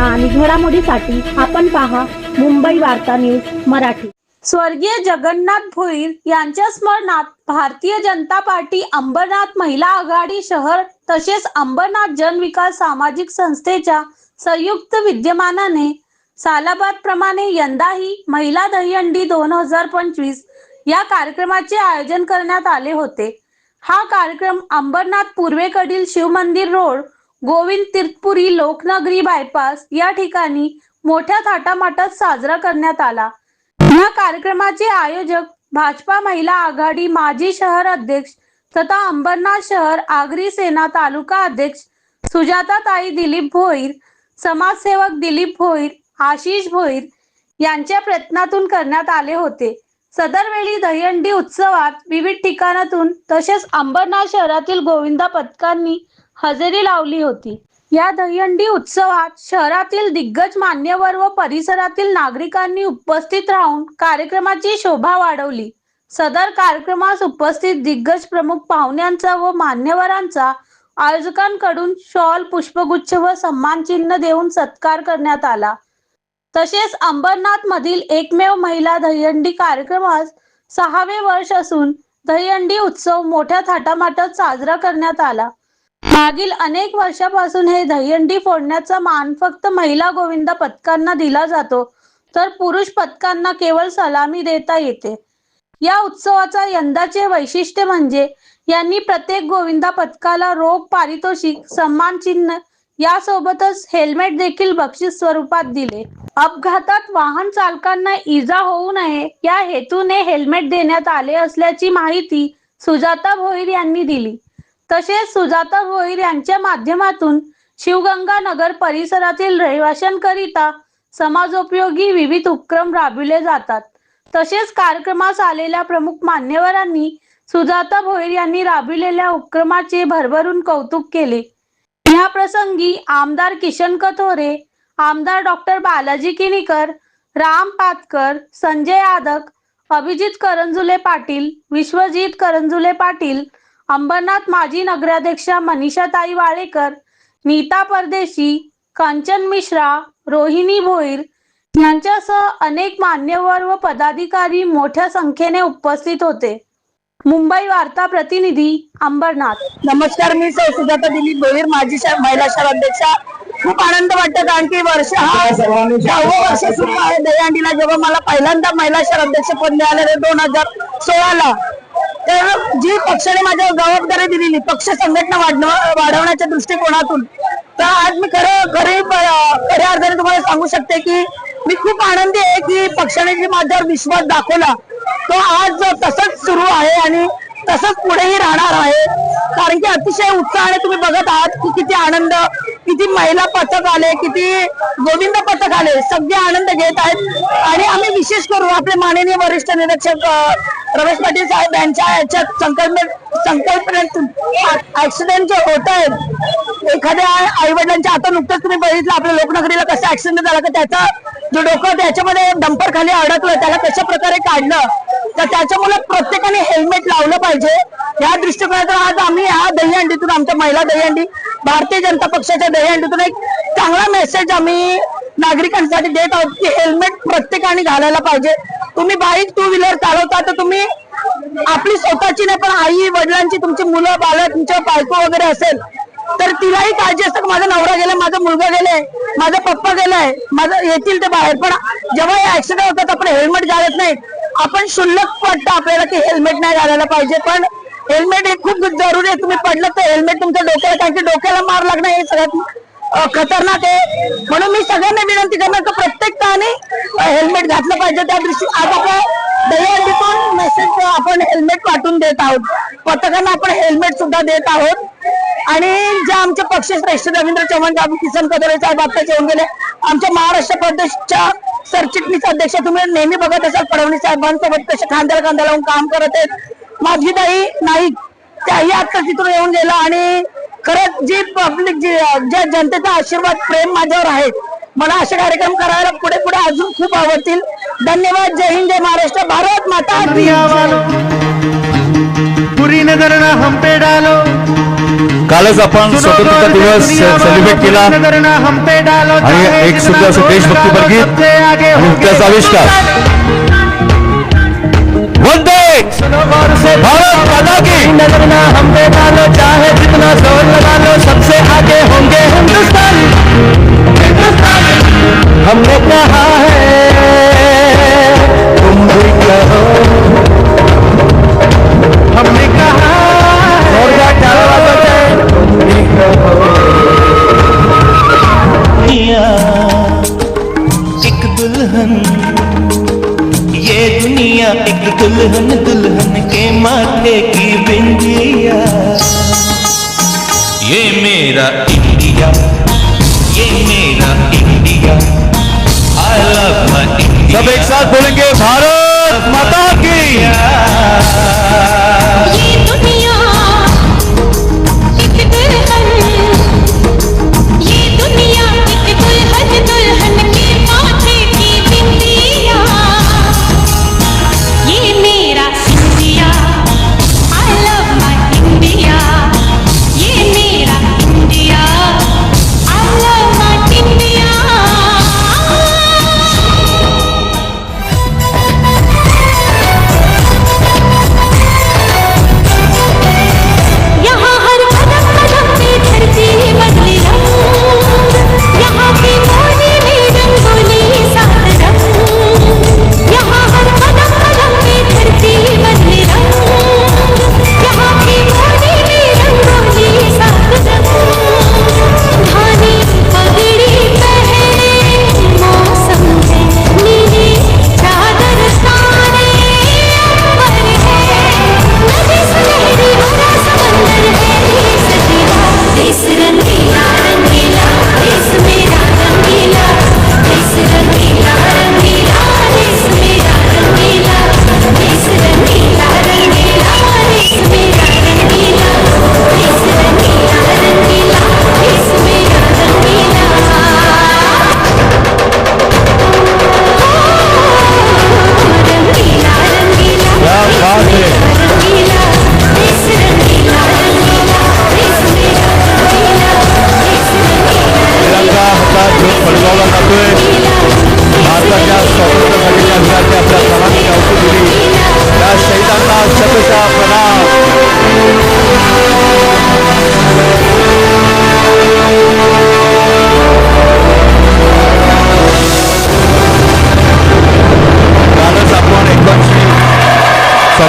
आणि घडामोडीसाठी आपण पहा मुंबई वार्ता न्यूज मराठी. स्वर्गीय जगन्नाथ भोईर यांच्या स्मरणात भारतीय जनता पार्टी अंबरनाथ महिला आघाडी शहर तसेच अंबरनाथ जनविकास सामाजिक संस्थेच्या संयुक्त विद्यमानाने सालाबाद प्रमाणे यंदाही महिला दहीहंडी दोन हजार पंचवीस या कार्यक्रमाचे आयोजन करण्यात आले होते. हा कार्यक्रम अंबरनाथ पूर्वेकडील शिवमंदिर रोड गोविंद तीर्थपुरी लोकनगरी बायपास या ठिकाणी मोठ्या थाटामाटात साजरा करण्यात आला. या कार्यक्रमाचे आयोजक भाजपा महिला आघाडी माजी शहर अध्यक्ष तथा अंबरनाथ शहर आगरी सेना तालुका अध्यक्ष सुजाताताई दिलीप भोईर समाजसेवक दिलीप भोईर आशिष भोईर यांच्या प्रयत्नातून करण्यात आले होते. सदरवेळी दहीहंडी उत्सवात विविध ठिकाणातून तसेच अंबरनाथ शहरातील गोविंदा पथकांनी हजेरी लावली होती. या दहीहंडी उत्सवात शहरातील दिग्गज मान्यवर व परिसरातील नागरिकांनी उपस्थित राहून कार्यक्रमाची शोभा वाढवली. सदर कार्यक्रमास उपस्थित दिग्गज प्रमुख पाहुण्यांचा व मान्यवरांचा आयोजकांकडून शॉल पुष्पगुच्छ व सन्मान चिन्ह देऊन सत्कार करण्यात आला. तसेच अंबरनाथ मधील एकमेव महिला दहीहंडी कार्यक्रमास सहावे वर्ष असून दहीहंडी उत्सव मोठ्या थाटामाटात साजरा करण्यात आला. मागील अनेक वर्षापासून हे दहीहंडी फोडण्याचा मान फक्त महिला गोविंदा पथकांना दिला जातो तर पुरुष पथकांना केवळ सलामी देता येते. या उत्सवाचा यंदाचे वैशिष्ट्य म्हणजे यांनी प्रत्येक गोविंदा पथकाला रोख पारितोषिक सन्मान चिन्ह यासोबतच हेल्मेट देखील बक्षीस स्वरूपात दिले. अपघातात वाहन चालकांना इजा होऊ नये या हेतूने हेल्मेट देण्यात आले असल्याची माहिती सुजाता भोईर यांनी दिली. तसेच सुजाता भोईर यांच्या माध्यमातून शिवगंगा नगर परिसरातील रहिवाशांकरिता समाजोपयोगी विविध उपक्रम राबविले जातात. तसेच कार्यक्रमास आलेल्या प्रमुख मान्यवरांनी सुजाता भोईर यांनी राबविलेल्या उपक्रमाचे भरभरून कौतुक केले. या प्रसंगी आमदार किशन कथोरे आमदार डॉक्टर बालाजी किनीकर राम पातकर संजय यादक अभिजित करंजुले पाटील विश्वजित करंजुले पाटील अंबरनाथ माजी नगराध्यक्षा मनीषाताई वाळेकर नीता परदेशी कांचन मिश्रा रोहिणी भोईर यांच्यासह अनेक मान्यवर व पदाधिकारी मोठ्या संख्येने उपस्थित होते. मुंबई वार्ता प्रतिनिधी अंबरनाथ. नमस्कार मी सुजाता दिलीप भोईर माजी महिला शहर अध्यक्षा. खूप आनंद वाटतो कारण की वर्ष हा दहावं वर्ष सुरू आहे दहीहंडीला जेव्हा मला पहिल्यांदा महिला शहर अध्यक्ष पद मिळालेलं दोन हजार सोळाला. तर जी पक्षाने माझ्या जबाबदारी दिलेली पक्ष संघटना वाढवण्याच्या दृष्टिकोनातून तर आज मी खरं खरे खऱ्या अर्थाने तुम्हाला सांगू शकते की मी खूप आनंदी आहे की पक्षाने जी माझ्यावर विश्वास दाखवला तो आज तसंच सुरू आहे आणि तसंच पुढेही राहणार आहे. कारण की अतिशय उत्साहाने तुम्ही बघत आहात की किती आनंद किती महिला पथक आले किती गोविंद पथक आले सगळे आनंद घेत आहेत. आणि आम्ही विशेष करून आपले माननीय वरिष्ठ निरीक्षक अ, रमेश पाटील साहेब यांच्या याच्यात संकल्प संकल्पनेतून ऍक्सिडेंट जे होत आहेत एखाद्या आई वडिलांच्या आता नुकतंच तुम्ही बघितलं आपल्या लोकनगरीला कसं ऍक्सिडेंट झाला तर त्याचा जो डोकं त्याच्यामध्ये डंपर खाली अडकलं त्याला कशा प्रकारे काढलं तर त्याच्यामुळे प्रत्येकाने हेल्मेट लावलं पाहिजे. या दृष्टिकोनातून आज आम्ही ह्या दहीहंडीतून आमच्या महिला दहीहंडी भारतीय जनता पक्षाच्या दहीहंडीतून एक चांगला मेसेज आम्ही नागरिकांसाठी देत आहोत की हेल्मेट प्रत्येकाने घालायला पाहिजे. तुम्ही बाईक टू व्हीलर चालवता तर तुम्ही आपली स्वतःची नाही पण आई वडिलांची तुमची मुलं बाल तुमच्या बायको वगैरे असेल तर तिलाही काळजी असतं माझा नवरा गेलाय माझा मुलगा गेलाय माझा पप्पा गेलाय माझं येतील ते बाहेर. पण जेव्हा हे ऍक्सिडेंट होतात आपण हेल्मेट घालत नाही. आपण शुल्लक वाटतं आपल्याला की हेल्मेट नाही घालायला पाहिजे पण हेल्मेट हे खूप जरुरी आहे. तुम्ही पडलं तर हेल्मेट तुमच्या डोक्याला कारण की डोक्याला मार लागणं हे सगळ्यात खतरनाक आहे. म्हणून मी सगळ्यांना विनंती करणार की प्रत्येकाने हेल्मेट घातलं पाहिजे. त्या दृष्टी आज आपल्या दहीहंडीतून मेसेज आपण हेल्मेट वाटून देत आहोत. पथकांना आपण हेल्मेट सुद्धा देत आहोत. आणि जे आमचे पक्षश्रेष्ठ रवींद्र चव्हाण साहेब किसन कदरे साहेब आता येऊन गेले. आमच्या महाराष्ट्र प्रदेशच्या सरचिटणीस अध्यक्ष तुम्ही नेहमी बघत असाल फडणवीस साहेबांसोबत कसे खांद्याला खांद्या लावून काम करत आहेत. माझी ताई नाईक त्याही आता तिथून येऊन गेला आणि खरंच जी पब्लिक जी ज्या जनतेचा आशीर्वाद प्रेम माझ्यावर आहे मला असे कार्यक्रम करायला पुढे पुढे अजून खूप आवडतील. धन्यवाद जय हिंद जय महाराष्ट्र भारत माता पुरी नगर कालच आपण स्वतंत्रता दिवस सेलिब्रेट केला. आणि एक सुद्धा देशभक्तीपर गीत त्याचा आविष्कार. से भारत माता की। नज़र ना हम पे डालो चाहे जितना ज़ोर लगा लो सबसे आगे होंगे हिंदुस्तान हिंदुस्तान हमने कहा है तुम भी कहो हमने कहा एक दुल्हन, ये दुनिया एक दुल्हन सब एक साथ बोलेंगे भारत माता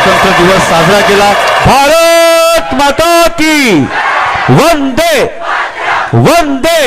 स्वातंत्र्य दिवस साजरा केला. भारत माता की वंदे वंदे